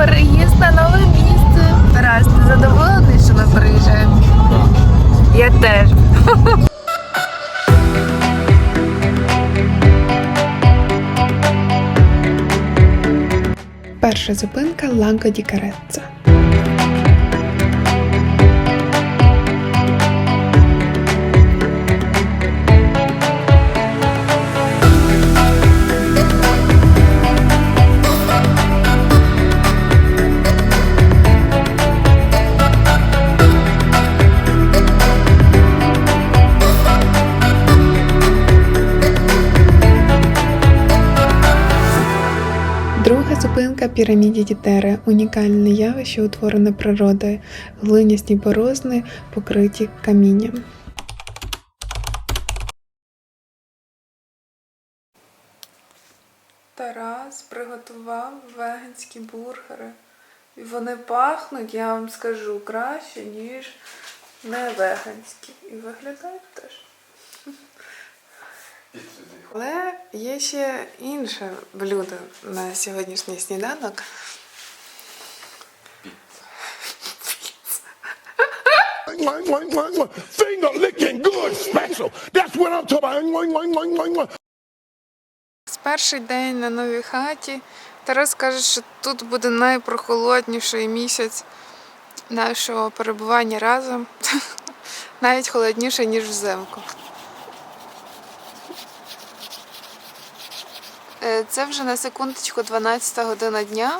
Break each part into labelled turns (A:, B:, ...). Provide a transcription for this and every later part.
A: Переїзд на нове місце. Ти задоволений, що ми переїжджаємо? Я теж.
B: Перша зупинка Ланко ді Зупинка піраміді Дітери. Унікальне явище, утворене природою. Глиністі борозни, покриті камінням. Тарас приготував веганські бургери. І вони пахнуть, я вам скажу, краще, ніж не веганські. І виглядають теж. Але є ще інше блюдо на сьогоднішній сніданок.
C: Finger licking good special. That's what I'm talking about. Mwah, mwah, mwah, mwah, mwah.
B: З перший день на новій хаті Тарас каже, що тут буде найпрохолодніший місяць нашого перебування разом. Навіть холодніше, ніж взимку. Це вже на секундочку 12 година дня.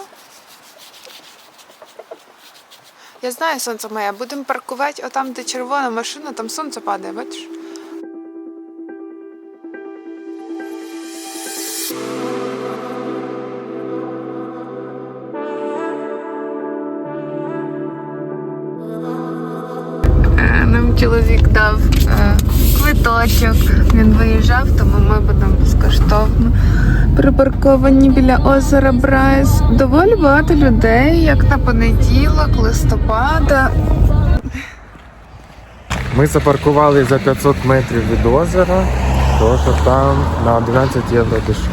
B: Я знаю, сонце моє. Будемо паркувати отам, де червона машина, там сонце падає, бачиш? Е, Нам чоловік дав е, квиточок. Він виїжджав, тому ми будемо безкоштовно припарковані біля озера Брайс. Доволі багато людей, як на понеділок, листопада.
D: Ми запаркували за 500 метрів від озера, тому що там на 11 євро дешевше.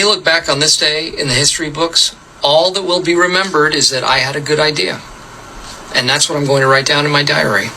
E: You look back on this day in the history books, all that will be remembered is that I had a good idea. And that's what I'm going to write down in my diary.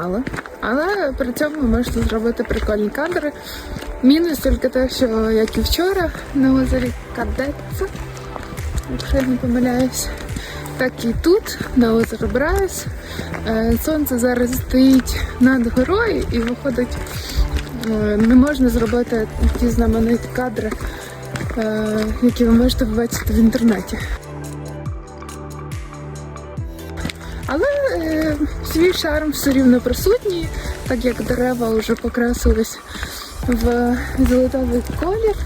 B: М, немало, але при цьому можна зробити прикольні кадри. Мінус тільки те, що як і вчора на озері Кадеться, якщо я не помиляюсь, так і тут, на озері Брайс. Е, Сонце зараз стоїть над горою і виходить, е, не можна зробити ті знамениті кадри, е, які ви можете побачити в інтернеті. Але е, свій шарм все рівно присутній, так як дерева вже покрасились в золотавий колір.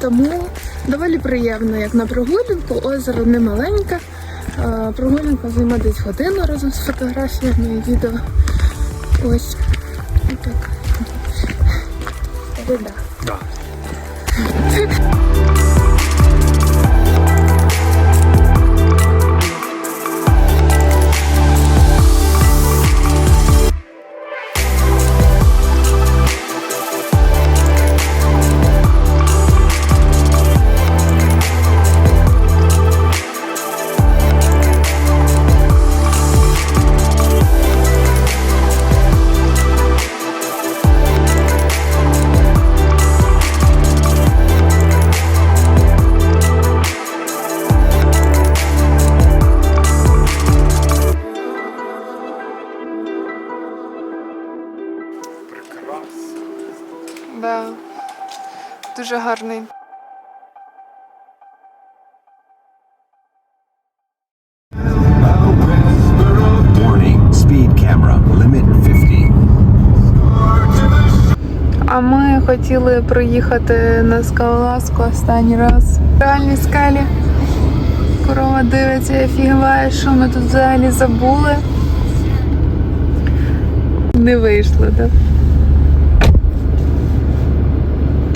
B: Тому доволі приємно, як на прогулянку. Озеро не маленьке. Е, Прогулянка займе десь годину разом з фотографіями і відео. Ось. Так. Біда. дуже гарний.
F: Warning, speed camera, limit 50.
B: А ми хотіли проїхати на скалолазку останній раз. В реальній скалі. Корова дивиться і фігває, що ми тут взагалі забули. Не вийшло, так?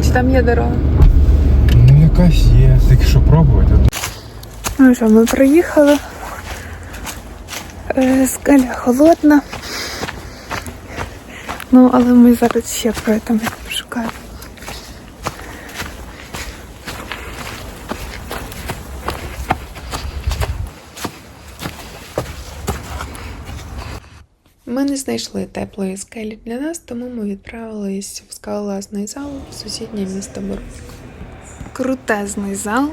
B: Чи там є дорога?
D: Ну якась є. Так що пробувати?
B: Ну що, ми приїхали. Е, Скаля холодна. Ну, але ми зараз ще пройдемо, пошукаємо. Ми не знайшли теплої скелі для нас, тому ми відправились в скалолазний зал в сусіднє місто Боровик. Крутезний зал.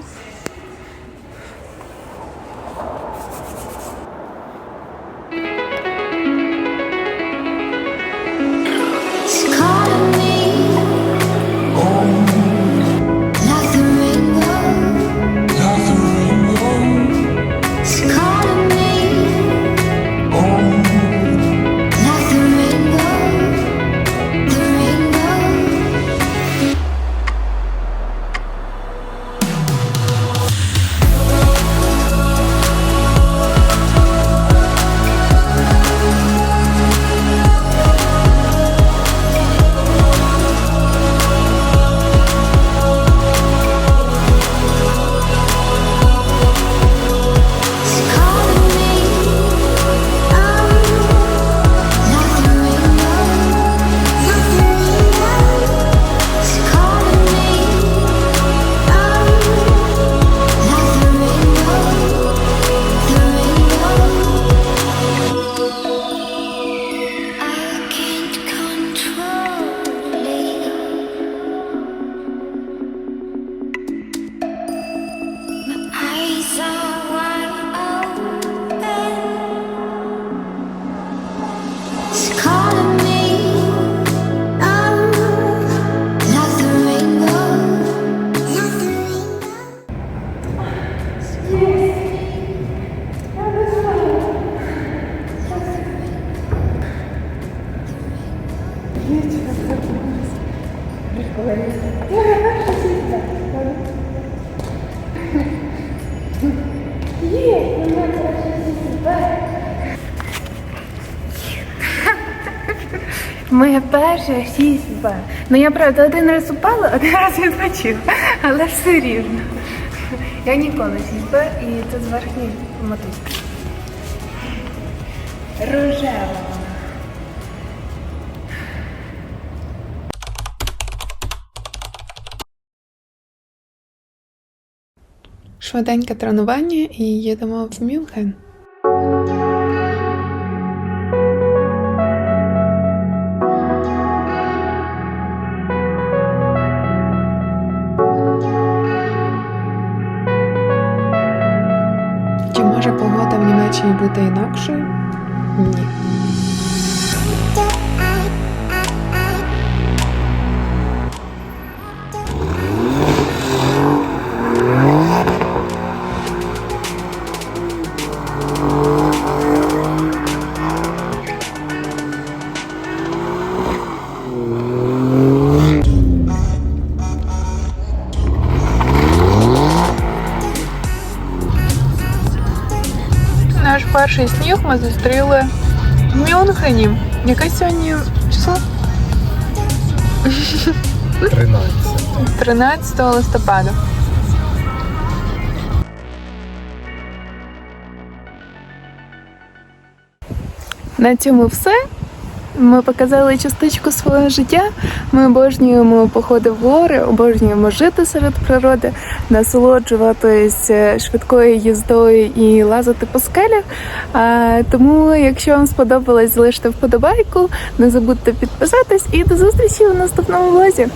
B: Моя перша 6 Б. Ну я правда один раз упала, один раз відпочила, але все рівно. Я ніколи 6 Б і це з верхньої мотузки. Рожева. Швиденьке тренування і їдемо в Мюнхен. Може погода в Німеччині бути інакшою? Ні. Перший ми зустріли в Мюнхені. Яке сьогодні число?
D: 13.
B: 13 листопада. На цьому все. Ми показали частичку свого життя. Ми обожнюємо походи в гори, обожнюємо жити серед природи, насолоджуватись швидкою їздою і лазити по скелях. А, тому, якщо вам сподобалось, залиште вподобайку, не забудьте підписатись і до зустрічі у наступному влозі.